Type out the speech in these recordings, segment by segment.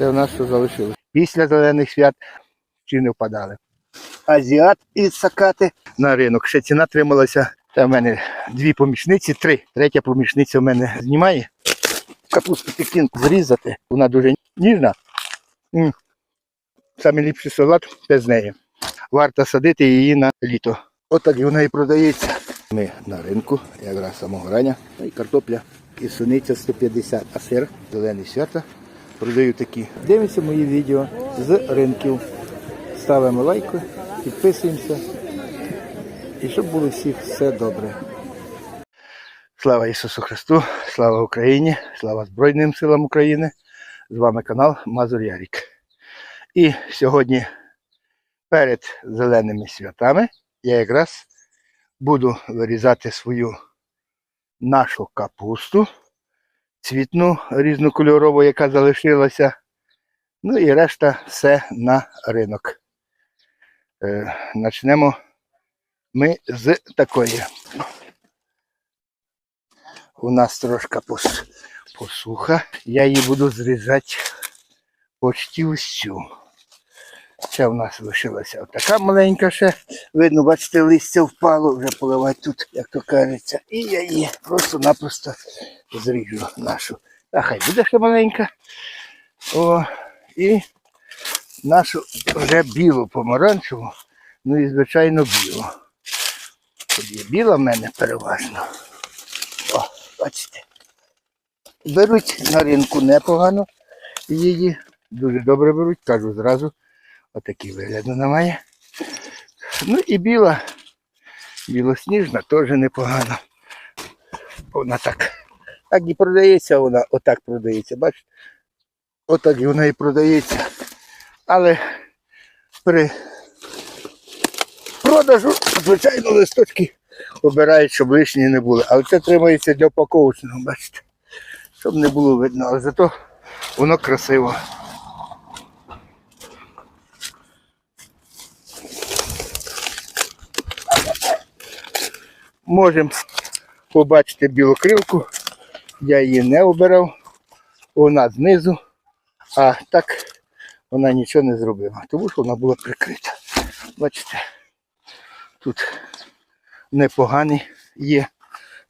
Це в нас що залишилось. Після зелених свят ціни впадали. Азіат із Сакати на ринок. Ще ціна трималася. Та в мене дві помічниці, три. Третя помічниця в мене знімає. Капусту пекінку зрізати. Вона дуже ніжна. Саме ліпший салат без неї. Варто садити її на літо. Отак і вона і продається. Ми на ринку, якраз самого рання. І картопля, і суниця 150, а сир, зелений свята. Продаю такі. Дивимося мої відео з ринків. Ставимо лайки, підписуємося. І щоб було всіх все добре. Слава Ісусу Христу, слава Україні, слава Збройним силам України. З вами канал Мазур Ярік. І сьогодні перед зеленими святами я якраз буду вирізати свою нашу капусту, цвітну різнокольорову, яка залишилася. Ну і решта все на ринок. Е, Начнемо ми з такої. У нас трошка пос- посуха. Я її буду зрізати почти усю. Ще в нас лишилася така маленька ще. Видно, бачите, листя впало, вже поливати тут, як то кажеться. І я її просто-напросто зріжу нашу. А хай буде ще маленька. О, і нашу вже білу помаранчеву. Ну і звичайно білу. Тут є біла в мене переважно. О, бачите. Беруть на ринку непогано її. Дуже добре беруть, кажу зразу. Отакий вигляд вона має. Ну і біла, білосніжна теж непогано. Вона так. Так і продається вона, отак продається, бачите? Отак вона і продається. Але при продажу, звичайно, листочки обирають, щоб лишні не були. Але це тримається для упаковочного, бачите. Щоб не було видно, але зато воно красиво. Можемо побачити білокрилку. Я її не обирав. Вона знизу, а так вона нічого не зробила, тому що вона була прикрита. Бачите, тут непогані є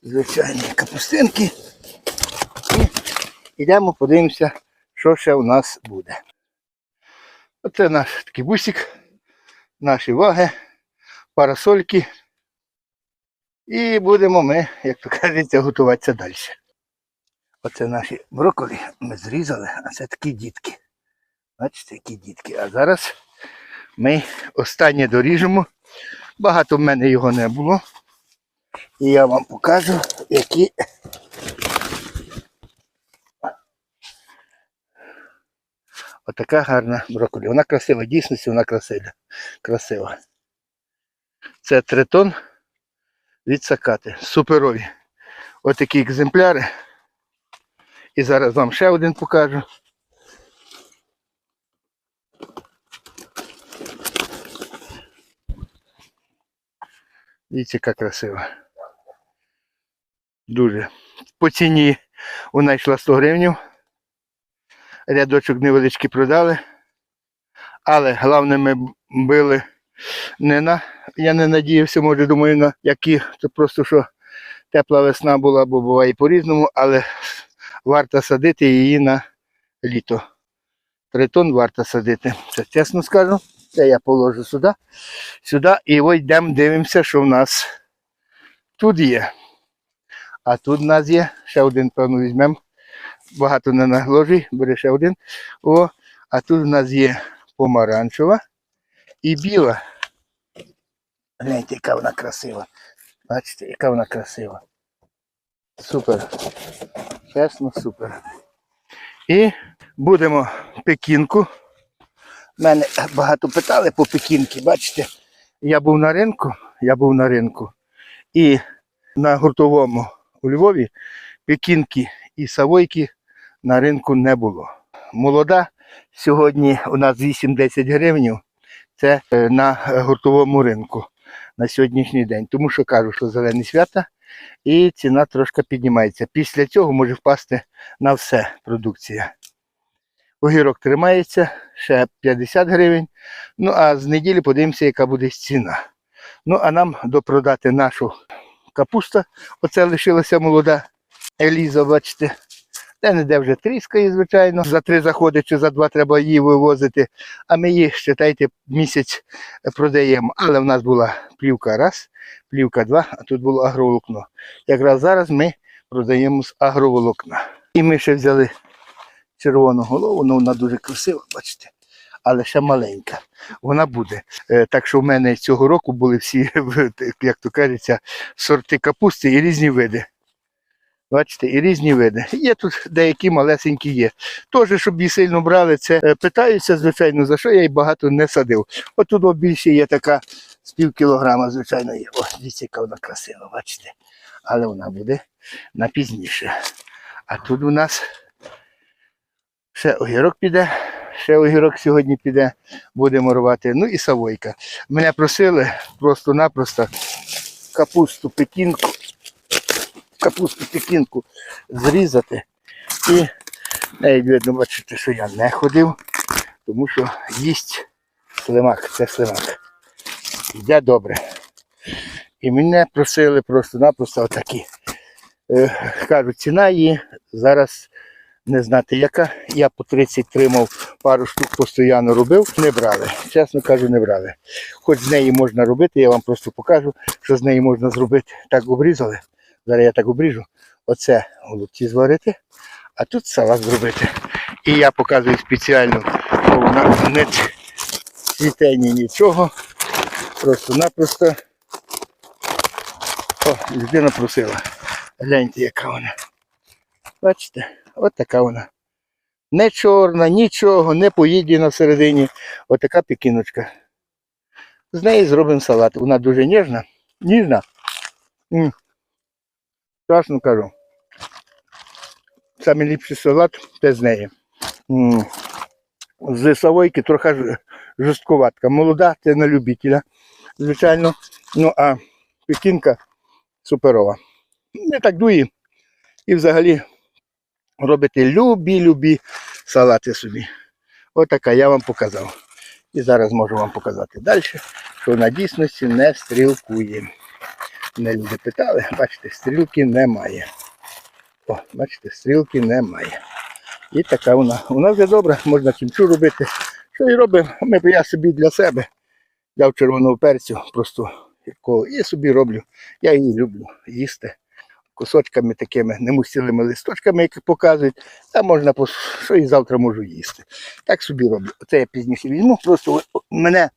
звичайні капустинки. І йдемо, подивимося, що ще у нас буде. Оце наш такий бусик, наші ваги, парасольки. І будемо ми, як то кажеться, готуватися далі. Оце наші брокколі ми зрізали, а це такі дітки. Бачите, які дітки. А зараз ми останнє доріжемо. Багато в мене його не було. І я вам покажу, які. Отака гарна брокколі. Вона красива, дійсно вона красива. красива. Це тритон від сакати. Суперові. Отакі екземпляри. І зараз вам ще один покажу. Дивіться, яка красива. Дуже. По ціні вона йшла 100 гривень. Рядочок невеличкий продали. Але головне ми били не на. Я не надіявся, може, думаю, на які. Це просто що тепла весна була, бо буває по-різному, але варто садити її на літо. Тритон варто садити. Це чесно скажу. Це я положу сюди. Сюди і ось йдемо, дивимося, що в нас тут є. А тут в нас є. Ще один, певно, візьмемо. Багато не наложи, бери ще один. О, а тут в нас є помаранчева і біла. Гляньте, яка вона красива. Бачите, яка вона красива. Супер. Чесно, супер. І будемо пекінку. Мене багато питали по пекінки, бачите, я був на ринку, я був на ринку. І на гуртовому у Львові пекінки і савойки на ринку не було. Молода сьогодні у нас 8-10 гривень. Це е, на гуртовому ринку на сьогоднішній день. Тому що кажу, що зелені свята і ціна трошки піднімається. Після цього може впасти на все продукція. Огірок тримається, ще 50 гривень. Ну а з неділі подивимося, яка буде ціна. Ну, а нам допродати нашу капуста. Оце лишилася молода Еліза, бачите. Де не де вже тріскає, звичайно. За три заходи чи за два треба її вивозити. А ми її, вважайте, місяць продаємо. Але в нас була плівка раз, плівка два, а тут було агроволокно. Якраз зараз ми продаємо з агроволокна. І ми ще взяли червону голову, ну вона дуже красива, бачите. Але ще маленька. Вона буде. Е, Так що в мене цього року були всі, як то кажеться, сорти капусти і різні види. Бачите, і різні види. Є тут деякі малесенькі є. Теж, щоб її сильно брали, це е, питаються, звичайно, за що я їх багато не садив. От тут більше є така з пів кілограма, звичайно, є. О, дивіться, яка вона красива, бачите. Але вона буде на пізніше. А тут у нас ще огірок піде, ще огірок сьогодні піде, будемо рвати. Ну і савойка. Мене просили просто-напросто капусту пекінку, капусту пекінку зрізати. І навіть видно, бачите, що я не ходив, тому що їсть слимак, це слимак. Йде добре. І мене просили просто-напросто отакі. Е, кажуть, ціна її зараз не знати яка. Я по 30 тримав, пару штук постійно робив, не брали. Чесно кажу, не брали. Хоч з неї можна робити, я вам просто покажу, що з неї можна зробити. Так обрізали. Зараз я так обріжу. Оце голубці зварити, а тут салат зробити. І я показую спеціально, що вона не цвіте ні нічого. Просто-напросто. О, людина просила. Гляньте, яка вона. Бачите, от така вона. Не чорна, нічого, не поїдена всередині. Отака пекіночка. З неї зробимо салат. Вона дуже ніжна. Ніжна. Страшно кажу. Саме ліпший салат це з неї. З савойки трохи жорсткуватка. Молода, це на любителя, звичайно. Ну а пекінка суперова. Не так дує. І взагалі робите любі-любі салати собі. Отака я вам показав. І зараз можу вам показати далі, що вона дійсності не стрілкує. Не люди питали, бачите, стрілки немає. О, бачите, стрілки немає. І така вона. Вона вже добра, можна кінчу робити. Що і робимо? Ми, я собі для себе взяв червоного перцю, просто і собі роблю. Я її люблю їсти кусочками такими немусілими листочками, які показують, та можна що і завтра можу їсти. Так собі роблю. Це я пізніше візьму. Просто мене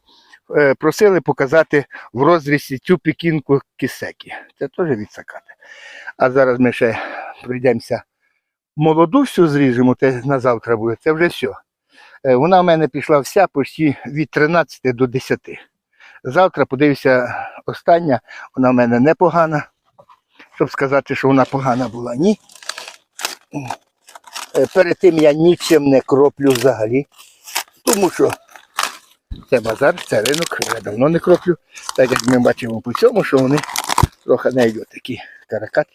просили показати в розрізі цю пекінку кисекі. Це теж відсакати. А зараз ми ще пройдемося. Молоду всю зріжемо, це на завтра буде, це вже все. Е, Вона в мене пішла вся почти від 13 до 10. Завтра подивлюся остання, вона в мене непогана щоб сказати, що вона погана була. Ні. Е, Перед тим я нічим не кроплю взагалі. Тому що це базар, це ринок, я давно не кроплю. Так як ми бачимо по цьому, що вони трохи не йдуть такі каракати.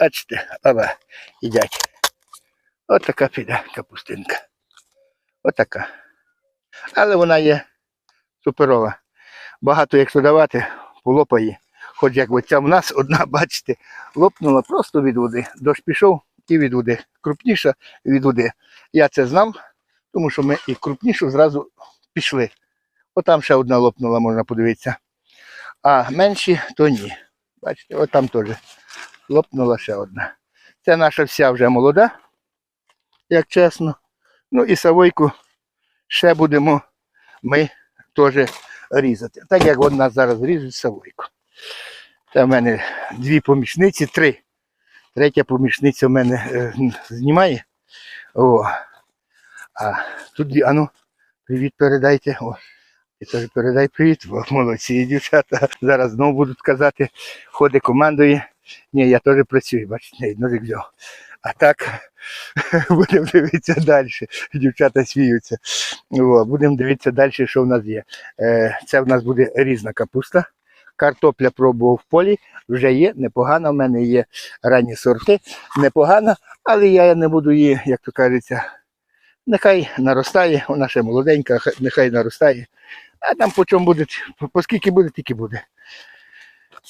Бачите, але їдять. От така піде капустинка. Отака. Але вона є суперова. Багато якщо давати, полопає. Хоч як оця в нас одна, бачите, лопнула просто від води. Дощ пішов і від води. Крупніша від води. Я це знав, тому що ми і крупнішу зразу пішли. Отам ще одна лопнула, можна подивитися. А менші то ні. Бачите, от там теж лопнула ще одна. Це наша вся вже молода, як чесно. Ну і савойку ще будемо ми теж різати. Так як от нас зараз ріжуть савойку. Це в мене дві помічниці, три. Третя помічниця в мене е, знімає. О. А тут ану, привіт передайте. О. І теж передай привіт. Молодці дівчата. Зараз знову будуть казати, ходить, командує. Ні, я теж працюю, бачите, ножик взяв. А так будемо дивитися далі. Дівчата сміються. Будемо дивитися далі, що в нас є. Е, це в нас буде різна капуста. Картопля пробував в полі, вже є, непогана. В мене є ранні сорти, непогана, але я не буду її, як то кажеться, Нехай наростає, вона ще молоденька, нехай наростає. А там по чому буде, по скільки буде, тільки буде.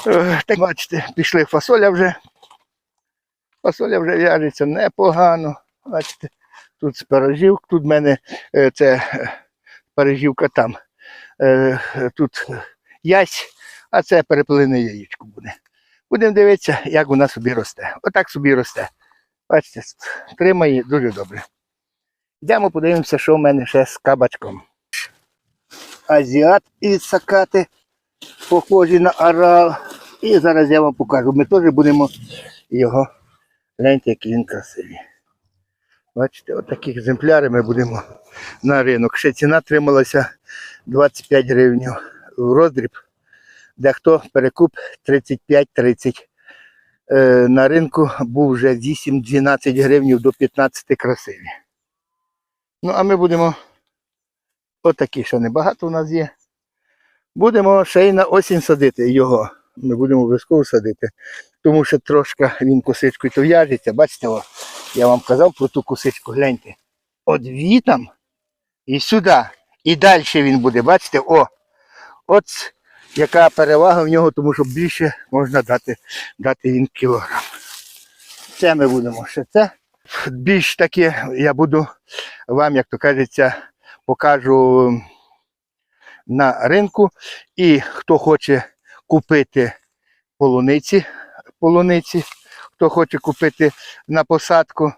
Е, Так бачите, пішли фасоля вже. Фасоля вже в'яжеться непогано. Бачите, тут спарожівка, тут в мене е, це е, там. Е, е, Тут ясь, а це перепилене яєчко буде. Будемо дивитися, як вона собі росте. Отак собі росте. Бачите, тримає дуже добре. Йдемо подивимося, що в мене ще з кабачком. Азіат із сакати, похожі на орал. І зараз я вам покажу. Ми теж будемо його. Гляньте, який він красивий. Бачите, отакі екземпляри ми будемо на ринок. Ще ціна трималася 25 гривень в роздріб. Дехто перекуп 35-30. Е, на ринку був вже 8-12 гривень до 15 красиві. Ну, а ми будемо отакі, що небагато у нас є. Будемо ще й на осінь садити його. Ми будемо обов'язково садити. Тому що трошки він косичкою то в'яжеться. Бачите, о, я вам казав про ту косичку, гляньте. От вітам і сюди. І далі він буде, бачите, о. От яка перевага в нього, тому що більше можна дати, дати він кілограм. Це ми будемо ще це. Більш таке я буду вам, як то кажеться, покажу на ринку. І хто хоче купити полуниці, полуниці, хто хоче купити на посадку,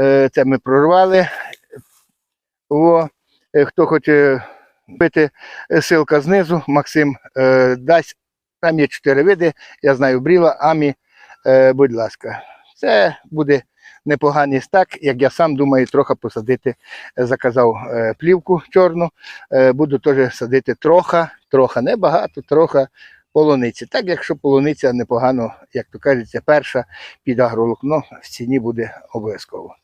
е, це ми прорвали. О, е, хто хоче купити, е, ссылка знизу, Максим дасть. Там є чотири види, я знаю бріла, амі, будь ласка. Це буде непоганий стак, як я сам думаю, трохи посадити. Е, Заказав е, плівку чорну, е, буду теж садити троха, троха, не багато, троха полуниці. Так, якщо полуниця непогано, як то кажеться, перша під агролукно в ціні буде обов'язково.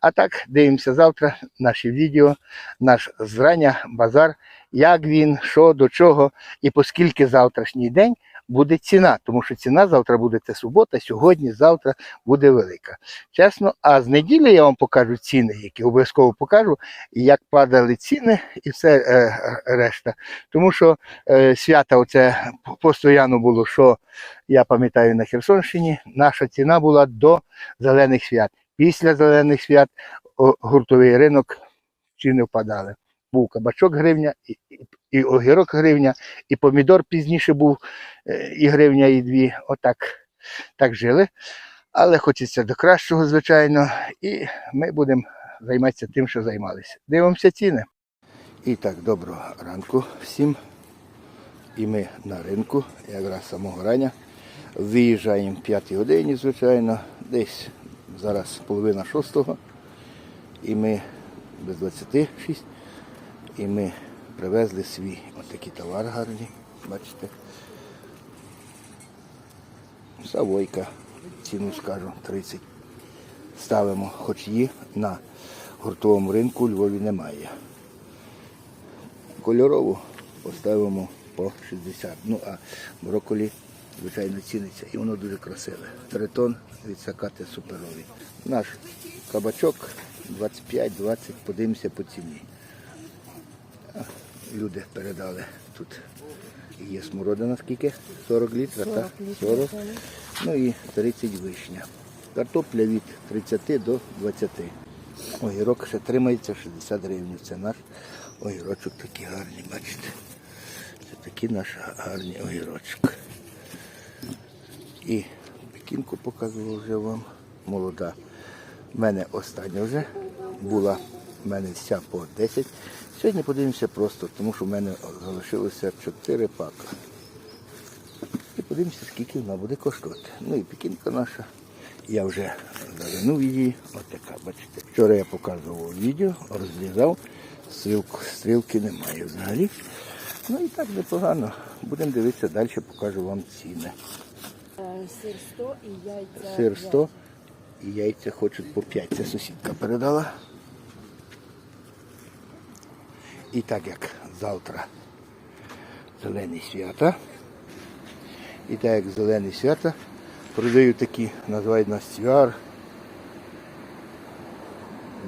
А так, дивимося завтра наші відео, наш зрання, базар, як він, що, до чого, і поскільки завтрашній день буде ціна, тому що ціна завтра буде це субота, сьогодні, завтра буде велика. Чесно, а з неділі я вам покажу ціни, які обов'язково покажу, як падали ціни і все е, решта. Тому що е, свята оце постійно було, що я пам'ятаю на Херсонщині, наша ціна була до зелених свят. Після зелених свят гуртовий ринок ціни впадали. Був кабачок гривня, і, і, і огірок гривня, і помідор пізніше був е, і гривня, і дві. Отак так жили. Але хочеться до кращого, звичайно, і ми будемо займатися тим, що займалися. Дивимося ціни. І так, доброго ранку всім. І ми на ринку, якраз самого рання. Виїжджаємо в 5 годині, звичайно, десь зараз половина шостого. І ми без 26. І ми привезли свій отакий товар гарний, бачите. Савойка, ціну скажу 30. Ставимо, хоч її на гуртовому ринку у Львові немає. Кольорову поставимо по 60. Ну а брокколі, звичайно, ціниться і воно дуже красиве. Тритон від сакати суперовий. Наш кабачок 25-20, подивимося по ціні. Люди передали тут. Є смородина скільки? 40 літрів, так? 40. Ну і 30 вишня. Картопля від 30 до 20. Огірок ще тримається 60 гривень. Це наш огірочок такий гарний, бачите. Це такий наш гарний огірочок. І пекінку показував вже вам. Молода. У мене остання вже була. У мене вся по 10. Сьогодні подивимося просто, тому що в мене залишилося 4 пака. І подивимося, скільки вона буде коштувати. Ну і пекінка наша. Я вже завинув її. Ось така, бачите. Вчора я показував відео, розрізав, стрілку, стрілки немає взагалі. Ну і так непогано. Будемо дивитися далі, покажу вам ціни. Е, Сир 100 і яйця. Сир 100 і яйця хочуть по 5. Це сусідка передала. І так як завтра зелені свята. І так як зелені свята продають такі, називають нас цвяр.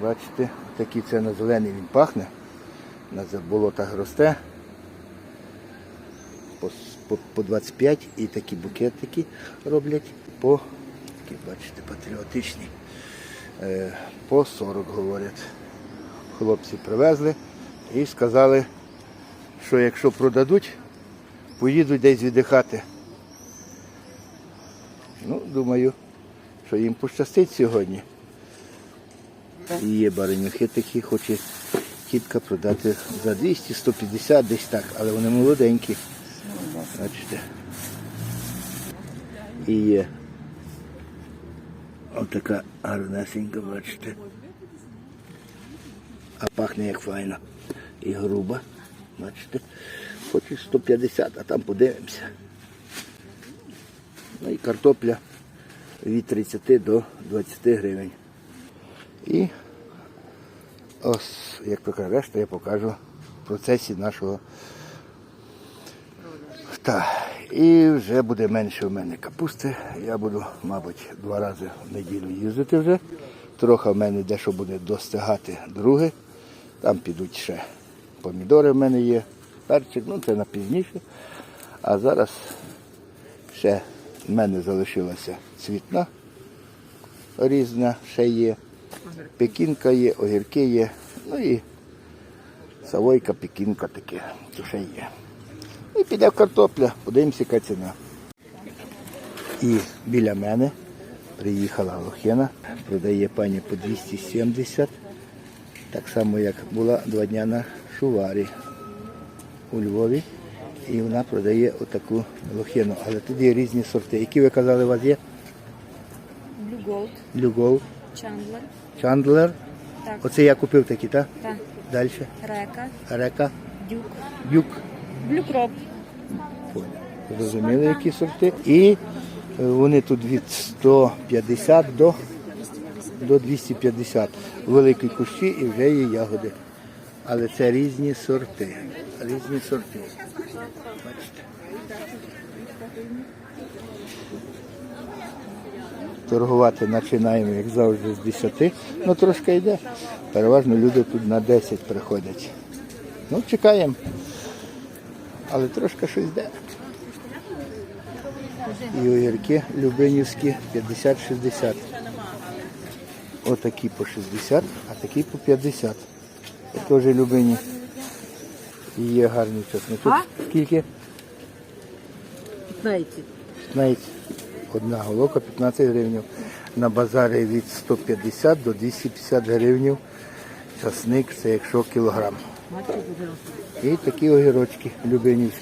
Бачите, такий це на зелений він пахне. На болотах росте. По, по, по 25 і такі букетики роблять по, такі, бачите, патріотичні. Е, по 40 говорять. Хлопці привезли і сказали, що якщо продадуть, поїдуть десь віддихати. Ну, думаю, що їм пощастить сьогодні. І є баранюхи такі, хоче тітка продати за 200-150 десь так, але вони молоденькі. Бачите. І є отака гарнесенька, бачите. А пахне як файно. І груба. Бачите. Хоче 150, а там подивимося. Ну і картопля від 30 до 20 гривень. І ось, як то каже, решта я покажу в процесі нашого. Так, і вже буде менше у мене капусти. Я буду, мабуть, два рази в неділю їздити вже. Трохи в мене дещо буде достигати друге. Там підуть ще помідори в мене є, перчик, ну це на пізніше. А зараз ще в мене залишилася цвітна різна, ще є. Пекінка є, огірки є, ну і савойка, пекінка таке, то ще є. І піде в картопля, подивимося, яка ціна. І біля мене приїхала лохина, продає пані по 270, так само як була два дня на шуварі у Львові. І вона продає отаку лохину. Але тут є різні сорти. Які ви казали, у вас є? Blue Gold, Chandler, Чандлер. так, Оце я купив такі, так? та, Далі. Река, Река, Дюк, Юк. Blue Crop, Зрозуміли, які сорти. І вони тут від 150 до, до 250. Великі кущі і вже є ягоди. Але це різні сорти. Різні сорти. Торгувати починаємо, як завжди, з 10. Ну трошки йде. Переважно люди тут на 10 приходять. Ну, чекаємо. Але трошки щось йде. І огірки любинівські 50-60. Отакі по 60, а такі по 50. Теж любині. І є гарні чесночок. Скільки? 15. Знаєте, одна головка 15 гривень. На базарі від 150 до 250 гривень. Часник це якщо кілограм. І такі огірочки любинівські.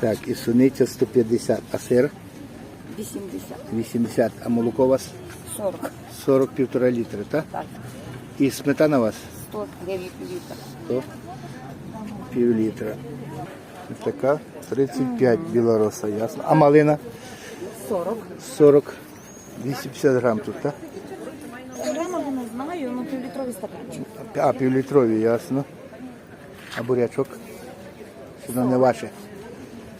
Так, і суниця 150, а сир 80. 80, а молоко у вас 40. 40 півтора літри, так? Так. І сметана у вас 109 літрів. 100 пів літра. Ось така 35 білороса, ясно. А малина 40. 40, 250 грам тут, так? Грама не знаю, ну півлітровий стаканчик. А, півлітрові, ясно. А бурячок? Воно не ваше?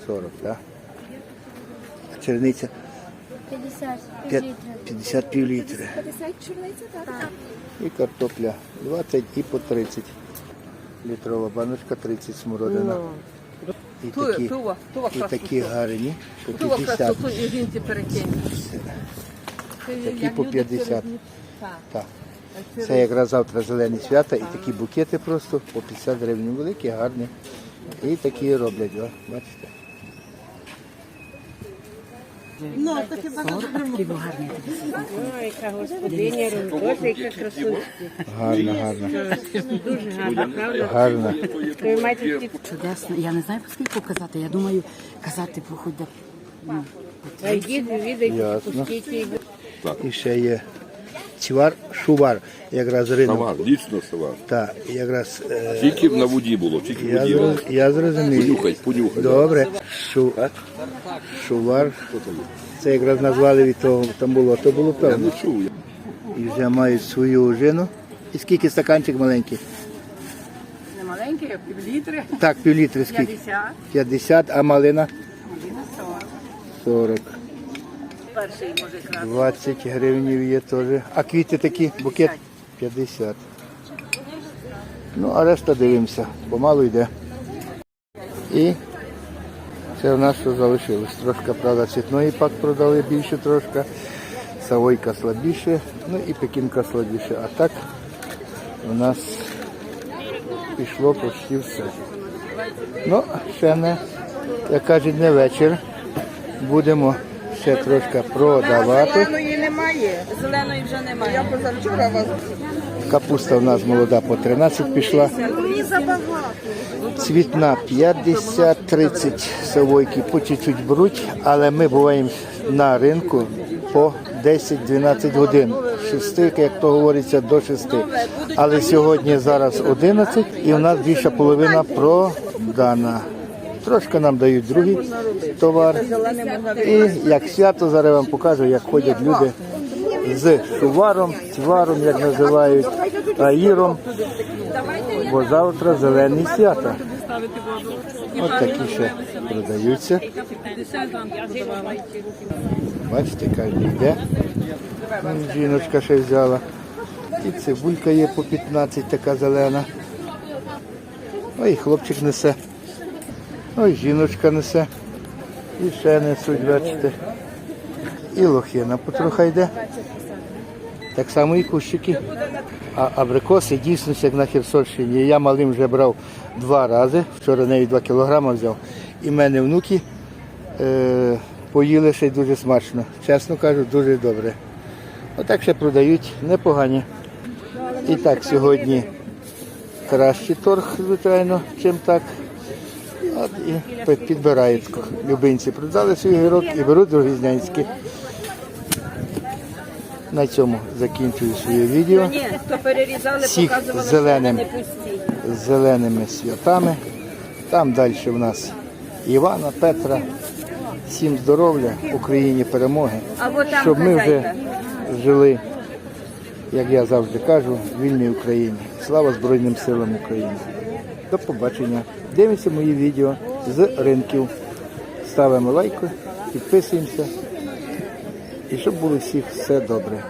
40, так? А черниця? 50 П'ят- літрів. 50 пів літри. 50 чорниця, так? І картопля 20 і по 30. Літрова баночка, 30 смородина. І такі, і такі гарні по 50. красоту і жінці перекинь. Такі по 50. Так. Так. Це якраз завтра зелені свята і такі букети просто по 50 гривень. Великі, гарні. І такі роблять, бачите. Ну, то хіба Ой, яка господиня, боже, яка гарна. Дуже гарна, правда? Гарна. Ви маєте ті Чудесно. Я не знаю, по скільки казати. Я думаю, казати про хоч ну, Ясно. І ще є цвар, шувар. Якраз ринок. Савар, дійсно савар. Так, якраз е, Тільки на воді було, тільки в я, воді. зроз, я зрозумів. Понюхай, понюхай. Добре. Шу, шувар. Це якраз назвали від того, там було, то було Я певно. не чув. І вже мають свою ожину. І скільки стаканчик маленький? не маленькі, а півлітри. Так, півлітри скільки? 50. 50, а малина? 40. Перший може якраз. 20 гривень є теж. А квіти такі, букет 50. Ну, а решта дивимося, помалу йде. І це в нас що залишилось. Трошки, правда, цвітної пак продали більше трошки. Савойка слабіше, ну і пекінка слабіше. А так у нас пішло почти все. Ну, ще не, як кажуть, не вечір. Будемо ще трошки продавати. Зеленої немає. Зеленої вже немає. Капуста у нас молода по 13 пішла. Цвітна 50, 30 савойки по чуть-чуть беруть, але ми буваємо на ринку по 10-12 годин. З 6, як то говориться, до 6. Але сьогодні зараз 11 і у нас більша половина продана. Трошки нам дають другий товар. І як свято, зараз вам покажу, як ходять люди з шуваром, цваром, як називають, аїром, бо завтра зелені свята. От такі ще продаються. Бачите, кожен йде. Жіночка ще взяла. І цибулька є по 15, така зелена. Ой, хлопчик несе. Ой, жіночка несе. І ще несуть, бачите. І лохина потроха йде. Так само і кущики. А абрикоси дійсно як на Херсонщині. Я малим вже брав два рази. Вчора навіть 2 кілограми взяв. І в мене внуки е, поїли ще й дуже смачно. Чесно кажу, дуже добре. Отак ще продають непогані. І так сьогодні кращий торг, звичайно, чим так. От і підбирають любинці. Продали свій гірок і беруть другізнянські. На цьому закінчую своє відео. Всіх зеленим. зеленими святами. Там далі в нас Івана, Петра. Всім здоров'я, Україні перемоги. Щоб ми вже жили, як я завжди кажу, в вільній Україні. Слава Збройним силам України. До побачення. Дивимося мої відео з ринків. Ставимо лайки, підписуємося. І щоб було всіх все добре.